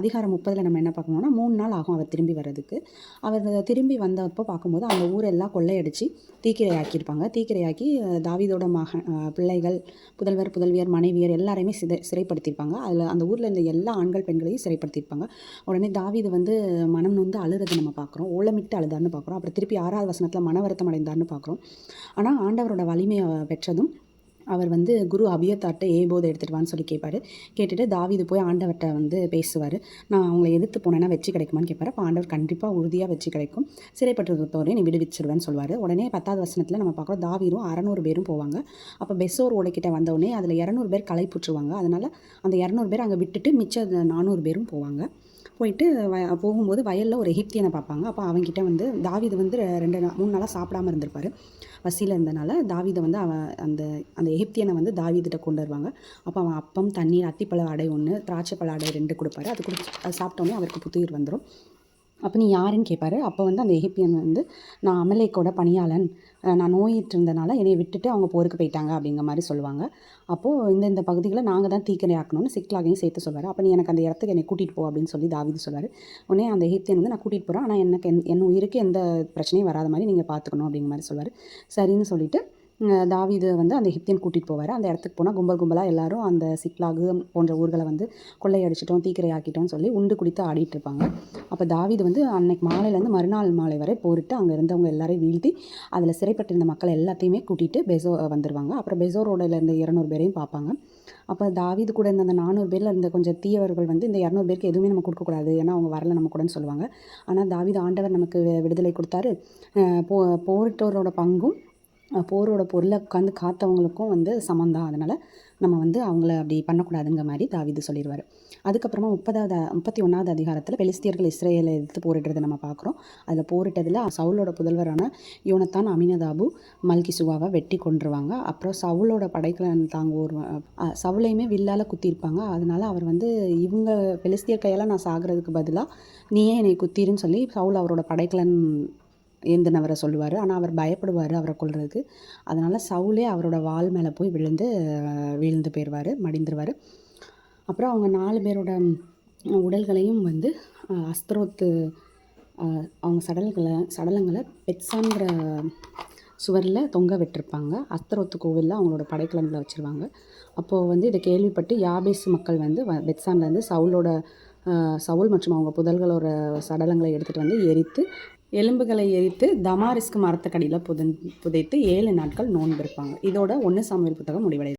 அதிகாரம் முப்பதில் நம்ம என்ன பார்க்கணும்னா மூணு நாள் ஆகும் அவர் திரும்பி வர்றதுக்கு. அவர் திரும்பி வந்தப்போ பார்க்கும்போது அந்த ஊரெல்லாம் கொள்ளையடிச்சு தீக்கிரையாக்கியிருப்பாங்க. தீக்கிரையாக்கி தாவிதோட தாவீதோட மகன் பிள்ளைகள் புதல்வர் புதல்வியர் மனைவியர் எல்லாரையுமே சிதை சிறைப்படுத்தியிருப்பாங்க. அதில் அந்த ஊரில் இருந்த எல்லா ஆண்கள் பெண்களையும் சிறைப்படுத்தியிருப்பாங்க. உடனே தாவீது வந்து மனம் நொந்து அழுறதை நம்ம பார்க்குறோம். ஓலமிட்டு அழுதான்னு பார்க்குறோம். அப்புறம் திருப்பி ஆறாவது வசனத்தில் மன வருத்தம் அடைந்தார்னு பார்க்குறோம். ஆனால் ஆண்டவரோட வலிமையை பெற்றதும் அவர் வந்து குரு அபியத்தாட்ட ஏபோதை எடுத்துகிட்டு வான்னு சொல்லி கேட்பாரு கேட்டுட்டு தாவீது போய் ஆண்டவர்கிட்ட வந்து பேசுவார். நான் அவங்களை எதிர்த்து போனேன்னா வெற்றி கிடைக்குமான்னு கேட்பாரு அப்போ ஆண்டவர் கண்டிப்பாக உறுதியாக வெற்றி கிடைக்கும். சிறைப்பட்டு நீ விடுவிச்சிருவேன்னு சொல்லுவார். உடனே பத்தாவது வசனத்தில் நம்ம பார்க்குறோம் தாவீரும் அறநூறு பேரும் போவாங்க. அப்போ பெஸோர் ஓடைக்கிட்ட வந்தவுடனே அதில் இரநூறு பேர் களைப்புற்றுவாங்க அதனால் அந்த இரநூறு பேர் அங்கே விட்டுட்டு மிச்ச நானூறு பேரும் போவாங்க. போயிட்டு வ போகும்போது வயலில் ஒரு எகிப்தியனை பார்ப்பாங்க. அப்போ அவங்ககிட்ட வந்து தாவீது வந்து ரெண்டு நாள் மூணு நாளாக சாப்பிடாம இருந்திருப்பாரு. வசியில் இருந்தனால தாவிதை வந்து அவன் அந்த அந்த எகிப்தியனை வந்து தாவீதுகிட்ட கொண்டு வருவாங்க. அப்போ அவன் அப்பம் தண்ணீர் அத்திப்பழ அடை ஒன்று திராட்சைப்பழ அடை ரெண்டு கொடுப்பாரு. அது கொடுத்து அது சாப்பிட்டோன்னே அவருக்கு புத்துயிர் வந்துடும் அப்போ நீ யாருன்னு கேட்பாரு அப்போ வந்து அந்த எகிப்தியன் வந்து நான் அமலேக்கோட பணியாளன். நான் நோயிட்டு இருந்தனால என்னை விட்டுட்டு அவங்க போருக்கு போயிட்டாங்க அப்படிங்கிற மாதிரி சொல்லுவாங்க. அப்போது இந்த இந்த பகுதிகளை நாங்கள் தான் தீக்கிரையாக்கணும்னு சிக்லாகையும் சேர்த்து சொல்வார். அப்போ நீ எனக்கு அந்த இடத்துக்கு என்னை கூட்டிகிட்டு போ அப்படின்னு சொல்லி தாவிது சொல்வார். உடனே அந்த எகிப்தியன் வந்து நான் கூட்டிகிட்டு போகிறேன் ஆனால் எனக்கு என் என் உயிருக்கு எந்த பிரச்சனையும் வராத மாதிரி நீங்கள் பார்த்துக்கணும் அப்படிங்கிற மாதிரி சொல்வார். சரின்னு சொல்லிட்டு தாவீது வந்து அந்த எகிப்தியன் கூட்டிகிட்டு போவார். அந்த இடத்துக்கு போனால் கும்பல் கும்பலாக எல்லாரும் அந்த சிக்லாகு போன்ற ஊர்களை வந்து கொள்ளையடிச்சிட்டோம் தீக்கிரையாக்கிட்டோம்னு சொல்லி உண்டு குடித்து ஆடிட்டு இருப்பாங்க. அப்போ தாவீது வந்து அன்னைக்கு மாலையிலேருந்து மறுநாள் மாலை வரை போரிட்டு அங்கே இருந்தவங்க எல்லாரையும் வீழ்த்தி அதில் சிறைப்பட்டிருந்த மக்கள் எல்லாத்தையுமே கூட்டிகிட்டு பெசோ வந்துடுவாங்க அப்புறம் பெசோரோட இருந்த இரநூறு பேரையும் பார்ப்பாங்க. அப்போ தாவீது கூட இருந்த அந்த நானூறு பேரில் இருந்த கொஞ்சம் தீயவர்கள் வந்து இந்த இரநூறு பேருக்கு எதுவுமே நம்ம கொடுக்கக்கூடாது ஏன்னா அவங்க வரல நம்ம கூடன்னு சொல்லுவாங்க. ஆனால் தாவீது ஆண்டவர் நமக்கு விடுதலை கொடுத்தாரு. போ போரிட்டோரோட பங்கும் போரோட பொருளை உட்காந்து காத்தவங்களுக்கும் வந்து சமந்தான் அதனால் நம்ம வந்து அவங்கள அப்படி பண்ணக்கூடாதுங்கிற மாதிரி தாவிது சொல்லிடுவார் அதுக்கப்புறமா முப்பதாவது முப்பத்தி ஒன்றாவது அதிகாரத்தில் பெலிஸ்தியர்கள் இஸ்ரேலை எதிர்த்து போரிடுறதை நம்ம பார்க்குறோம். அதில் போரிட்டதில் சவுலோட புதல்வரான யோனத்தான் அமினதாபு மல்கி சுவாவை வெட்டி கொன்றுவாங்க. அப்புறம் சவுலோட படைகளை தாங்க ஒரு சவுலையுமே வில்லால் குத்திருப்பாங்க அதனால் அவர் வந்து இவங்க பெலிஸ்தியர் கையால் நான் சாகிறதுக்கு பதிலாக நீயே என்னை குத்திருன்னு சொல்லி சவுல் அவரோட படைக்கலன் ஏந்தினவரை சொல்லுவார். ஆனால் அவர் பயப்படுவார் அவரை கொள்றதுக்கு அதனால் சவுலே அவரோட வாள் மேலே போய் விழுந்து வீழ்ந்து போயிடுவார் மடிந்துருவார். அப்புறம் அவங்க நாலு பேரோட உடல்களையும் வந்து அஸ்திரோத்து அவங்க சடல்களை சடலங்களை பெட்ஸாங்கிற சுவரில் தொங்க விட்டிருப்பாங்க. அஸ்தரோத்து கோவிலில் அவங்களோட படைக்கிழமையில் வச்சுருவாங்க. அப்போது வந்து இதை கேள்விப்பட்டு யாபேஸ் மக்கள் வந்து வ பெட்சான்லேருந்து சவுலோட சவுல் மற்றும் அவங்க புதல்களோட சடலங்களை எடுத்துகிட்டு வந்து எரித்து எலும்புகளை எரித்து தமாரிஸ்க் மரத்துக்கடியில் புதன் புதைத்து ஏழு நாட்கள் நோன்பு இருப்பாங்க இதோட ஒன்று சமையல் புத்தகம் முடிவடையுது.